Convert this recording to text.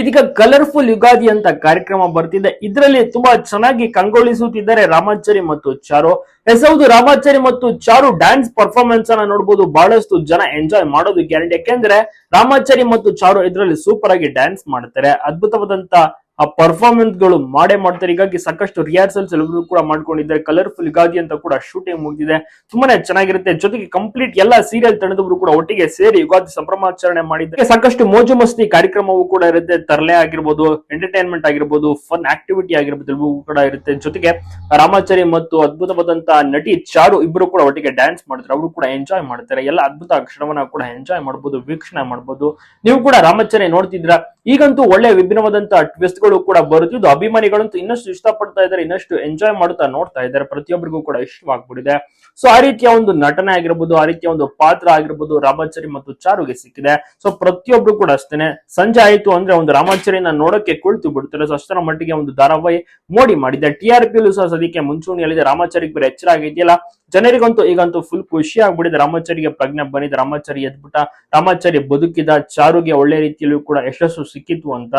ಇದೀಗ ಕಲರ್ಫುಲ್ ಯುಗಾದಿ ಅಂತ ಕಾರ್ಯಕ್ರಮ ಬರ್ತಿದೆ. ಇದರಲ್ಲಿ ತುಂಬಾ ಚೆನ್ನಾಗಿ ಕಂಗೊಳಿಸುತ್ತಿದ್ದಾರೆ ರಾಮಾಚಾರಿ ಮತ್ತು ಚಾರು. ಎಸ್ ಹೌದು, ರಾಮಾಚಾರಿ ಮತ್ತು ಚಾರು ಡ್ಯಾನ್ಸ್ ಪರ್ಫಾರ್ಮೆನ್ಸ್ ಅನ್ನ ನೋಡಬಹುದು ಬಹಳಷ್ಟು ಜನ ಎಂಜಾಯ್ ಮಾಡೋದು ಗ್ಯಾರಂಟಿ ಯಾಕೆಂದ್ರೆ ರಾಮಾಚಾರಿ ಮತ್ತು ಚಾರು ಇದರಲ್ಲಿ ಸೂಪರ್ ಆಗಿ ಡ್ಯಾನ್ಸ್ ಮಾಡ್ತಾರೆ. ಅದ್ಭುತವಾದಂತ ಆ ಪರ್ಫಾರ್ಮೆನ್ಸ್ಗಳು ಮಾಡೇ ಮಾಡ್ತಾರೆ. ಹೀಗಾಗಿ ಸಾಕಷ್ಟು ರಿಹರ್ಸಲ್ಸ್ ಎಲ್ಲರೂ ಕೂಡ ಮಾಡ್ಕೊಂಡಿದ್ದಾರೆ. ಕಲರ್ಫುಲ್ ಯುಗಾದಿ ಅಂತ ಕೂಡ ಶೂಟಿಂಗ್ ಮುಗಿದಿದೆ. ತುಂಬಾನೇ ಚೆನ್ನಾಗಿರುತ್ತೆ. ಜೊತೆಗೆ ಕಂಪ್ಲೀಟ್ ಎಲ್ಲ ಸೀರಿಯಲ್ ತಂಡದವರು ಕೂಡ ಒಟ್ಟಿಗೆ ಸೇರಿ ಯುಗಾದಿ ಸಂಭ್ರಮಾಚರಣೆ ಮಾಡಿದ್ದಾರೆ. ಸಾಕಷ್ಟು ಮೋಜು ಮಸ್ತಿ ಕಾರ್ಯಕ್ರಮವೂ ಕೂಡ ಇರುತ್ತೆ. ತರಲೆ ಆಗಿರ್ಬೋದು ಎಂಟರ್ಟೈನ್ಮೆಂಟ್ ಆಗಿರ್ಬೋದು ಫನ್ ಆಕ್ಟಿವಿಟಿ ಆಗಿರ್ಬೋದು, ಎಲ್ಲವೂ ಕೂಡ ಇರುತ್ತೆ. ಜೊತೆಗೆ ರಾಮಾಚಾರಿ ಮತ್ತು ಅದ್ಭುತವಾದಂತಹ ನಟಿ ಚಾರು ಇಬ್ಬರು ಕೂಡ ಒಟ್ಟಿಗೆ ಡ್ಯಾನ್ಸ್ ಮಾಡ್ತಾರೆ ಅವರು ಕೂಡ ಎಂಜಾಯ್ ಮಾಡ್ತಾರೆ. ಎಲ್ಲ ಅದ್ಭುತ ಕ್ಷಣವನ್ನ ಕೂಡ ಎಂಜಾಯ್ ಮಾಡಬಹುದು ವೀಕ್ಷಣೆ ಮಾಡಬಹುದು ನೀವು ಕೂಡ ರಾಮಾಚಾರಿ ನೋಡ್ತಿದ್ರ ಈಗಂತೂ ಒಳ್ಳೆ ವಿಭಿನ್ನವಾದಂತ ಟ್ವಿಸ್ಟ್ಗಳು ಕೂಡ ಬರುತ್ತಿದ್ದು, ಅಭಿಮಾನಿಗಳಂತೂ ಇನ್ನಷ್ಟು ಇಷ್ಟಪಡ್ತಾ ಇದ್ದಾರೆ, ಇನ್ನಷ್ಟು ಎಂಜಾಯ್ ಮಾಡ್ತಾ ನೋಡ್ತಾ ಇದ್ದಾರೆ. ಪ್ರತಿಯೊಬ್ಬರಿಗೂ ಕೂಡ ಇಷ್ಟವಾಗ್ಬಿಟ್ಟಿದೆ. ಸೊ ಆ ರೀತಿಯ ಒಂದು ನಟನೆ ಆಗಿರ್ಬೋದು, ಆ ರೀತಿಯ ಒಂದು ಪಾತ್ರ ಆಗಿರ್ಬೋದು, ರಾಮಾಚಾರಿ ಮತ್ತು ಚಾರುಗೆ ಸಿಕ್ಕಿದೆ. ಸೊ ಪ್ರತಿಯೊಬ್ರು ಕೂಡ ಅಷ್ಟೇನೆ. ಸಂಜೆ ಆಯ್ತು ಅಂದ್ರೆ ಒಂದು ರಾಮಾಚಾರಿನ ನೋಡಕ್ಕೆ ಕುಳಿತು ಬಿಡ್ತಾರೆ. ಸೊ ಅಷ್ಟರ ಮಟ್ಟಿಗೆ ಒಂದು ಧಾರಾವಾಹಿ ಮೋಡಿ ಮಾಡಿದೆ. ಟಿ ಆರ್ ಪಿ ಸಹ ಸದ್ಯಕ್ಕೆ ಮುಂಚೂಣಿಯಲ್ಲಿದೆ. ರಾಮಾಚಾರಿಗೆ ಬೇರೆ ಎಚ್ಚರ ಆಗಿದೆಯಲ್ಲ? ಜನರಿಗಂತೂ ಈಗಂತೂ ಫುಲ್ ಖುಷಿ ಆಗ್ಬಿಟ್ಟಿದೆ. ರಾಮಾಚಾರಿಗೆ ಪ್ರಜ್ಞೆ ಬಂದಿದೆ. ರಾಮಾಚಾರಿ ಎದ್ಬಿಟ್ಟ ರಾಮಾಚಾರಿ ಬದುಕಿದ, ಚಾರುಗೆ ಒಳ್ಳೆ ರೀತಿಯಲ್ಲೂ ಕೂಡ ಯಶಸ್ಸು ಸಿಕ್ಕಿತು ಅಂತ